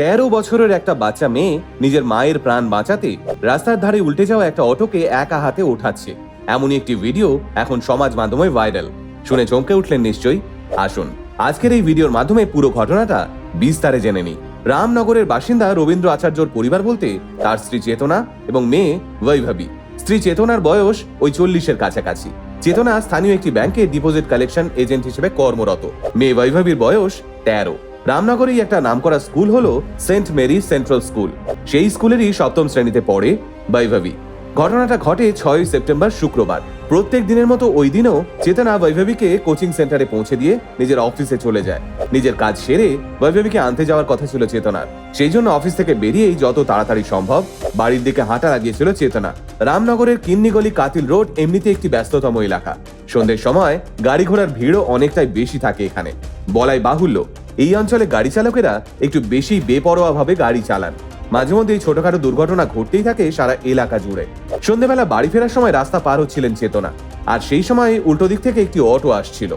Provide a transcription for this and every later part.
তেরো বছরের একটা বাচ্চা মেয়ে নিজের মায়ের প্রাণ বাঁচাতে রাস্তার ধারে উল্টে যাওয়া একটা অটোকে একা হাতে ওঠাচ্ছে। এমনই একটি ভিডিও এখন সমাজ মাধ্যমে ভাইরাল। শুনে চমকে উঠলেন নিশ্চয়ই। আসুন, আজকের এই ভিডিওর মাধ্যমে পুরো ঘটনাটা বিস্তারে জেনে নিই। রামনগরের বাসিন্দা রবীন্দ্র আচার্যর পরিবার বলতে তার স্ত্রী চেতনা এবং মেয়ে বৈভবী। স্ত্রী চেতনার বয়স ওই চল্লিশের কাছাকাছি। চেতনা স্থানীয় একটি ব্যাংকে ডিপোজিট কালেকশন এজেন্ট হিসেবে কর্মরত। মেয়ে বৈভবীর বয়স তেরো। রামনগরেই একটা নামকরা স্কুল হলো সেন্ট মেরি সেন্ট্রাল স্কুল। সেই স্কুলেরই সপ্তম শ্রেণীতে পড়ে বৈভবী। ঘটনাটা ঘটে ছয় সেপ্টেম্বর শুক্রবার। প্রত্যেক দিনের মতো ওই দিনও চেতনা বৈভবীকে কোচিং সেন্টারে পৌঁছে দিয়ে নিজের অফিসে চলে যায়। নিজের কাজ সেরে বৈভবীকে আনতে যাওয়ার কথা ছিল চেতনার। সেই জন্য অফিস থেকে বেরিয়েই যত তাড়াতাড়ি সম্ভব বাড়ির দিকে হাঁটা লাগিয়েছিল চেতনা। রামনগরের কিন্নিগলি কাতিল রোড এমনিতে একটি ব্যস্ততম এলাকা। সন্ধ্যের সময় গাড়ি ঘোড়ার ভিড়ও অনেকটাই বেশি থাকে এখানে। বলাই বাহুল্য। এই অঞ্চলে গাড়ি চালকেরা একটু বেশি বেপরোয়া ভাবে গাড়ি চালান। মাঝে মধ্যে এই ছোটখাটো দুর্ঘটনা ঘটতেই থাকে সারা এলাকা জুড়ে। সন্ধ্যেবেলা বাড়ি ফেরার সময় রাস্তা পার হচ্ছিলেন চেতনা। আর সেই সময় উল্টো দিক থেকে একটি অটো আসছিল।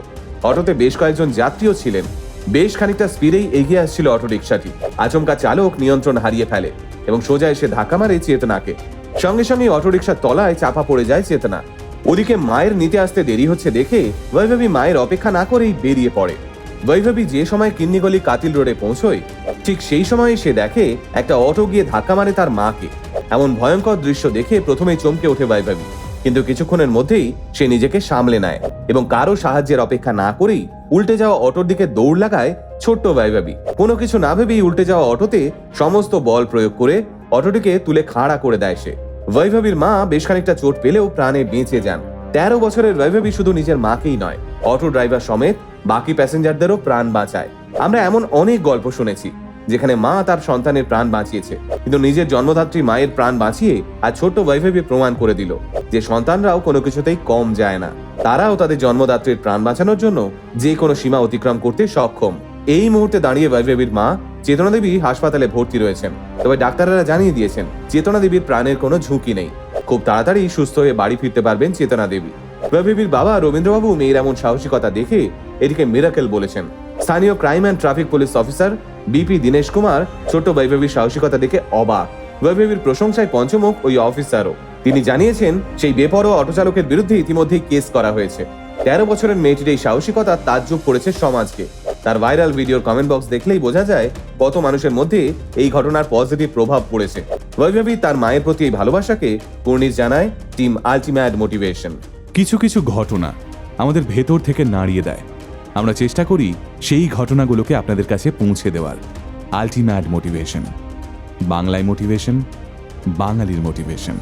অটোতে বেশ কয়েকজন যাত্রীও ছিলেন। বেশ খানিকটা স্পিডেই এগিয়ে আসছিল অটো রিক্সাটি আচমকা চালক নিয়ন্ত্রণ হারিয়ে ফেলে এবং সোজা এসে ধাক্কা মারে চেতনাকে। সঙ্গে সঙ্গে অটো রিক্সার তলায় চাপা পড়ে যায় চেতনা। ওদিকে মায়ের নিতে আসতে দেরি হচ্ছে দেখে বৈভবী মায়ের অপেক্ষা না করেই বেরিয়ে পড়ে। বৈভবী যে সময় কিন্নিগলি কাতিল রোডে পৌঁছয়, ঠিক সেই সময় সে দেখে একটা অটো গিয়ে ধাক্কা মারে তার মাকে। এমন ভয়ঙ্কর দৃশ্য দেখে প্রথমেই চমকে ওঠে বৈভবী। কিন্তু কিছুক্ষণের মধ্যেই সে নিজেকে সামলে নেয় এবং কারও সাহায্যের অপেক্ষা না করেই উল্টে যাওয়া অটোর দিকে দৌড় লাগায় ছোট্ট বৈভবী। কোনো কিছু না ভেবেই উল্টে যাওয়া অটোতে সমস্ত বল প্রয়োগ করে অটোটিকে তুলে খাড়া করে দেয় সে। বৈভবীর মা বেশ খানিকটা চোট পেলেও প্রাণে বেঁচে যান। তেরো বছরের বৈভবী শুধু নিজের মাকেই নয়, অটো ড্রাইভার সমেত বাকি প্যাসেঞ্জারদেরও প্রাণ বাঁচায়। আমরা এমন অনেক গল্প শুনেছি, যেখানে মা তার সন্তানের প্রাণ বাঁচিয়েছে, কিন্তু নিজের জন্মদাত্রী মায়ের প্রাণ বাঁচিয়ে আর ছোট্ট বৈভবী প্রমাণ করে দিল যে সন্তানরাও কোনো কিছুতেই কম যায় না। তারাও তাদের জন্মদাত্রীর প্রাণ বাঁচানোর জন্য যে কোনো সীমা অতিক্রম করতে সক্ষম। এই মুহূর্তে দাঁড়িয়ে বৈভবীর মা চেতনা দেবী হাসপাতালে ভর্তি রয়েছেন, তবে ডাক্তাররা জানিয়ে দিয়েছেন, চেতনা দেবীর প্রাণের কোনো ঝুঁকি নেই। খুব তাড়াতাড়ি সুস্থ হয়ে বাড়ি ফিরতে পারবেন চেতনা দেবী। বৈভবীর বাবা রবীন্দ্রবাবু মেয়ের এমন সাহসিকতা দেখে এটিকে মিরাকেল বলেছেন, স্থানীয় crime and traffic police officer BP Dinesh Kumar ছোট্ট বৈভবীর সাহসিকতা দেখে অবাক। বৈভবীর প্রশংসায় পঞ্চমুখ ওই অফিসারও। তিনি জানিয়েছেন, সেই বেপরোয়া অটোচালকের বিরুদ্ধে ইতিমধ্যেই কেস করা হয়েছে। তেরো বছরের মেয়েটির এই সাহসিকতা তাজ্জব করেছে সমাজকে। তার ভাইরাল ভিডিওর কমেন্ট বক্স দেখলেই বোঝা যায়, কত মানুষের মধ্যে এই ঘটনার পজিটিভ প্রভাব পড়েছে। বৈভবী তার মায়ের প্রতি এই ভালোবাসাকে কুর্নিশ জানায় টিম আলটিমেট মোটিভেশন। কিছু কিছু ঘটনা আমাদের ভেতর থেকে নাড়িয়ে দেয়। আমরা চেষ্টা করি সেই ঘটনাগুলোকে আপনাদের কাছে পৌঁছে দেওয়ার। Ultimate motivation. বাংলায় মোটিভেশন, বাঙালির মোটিভেশন।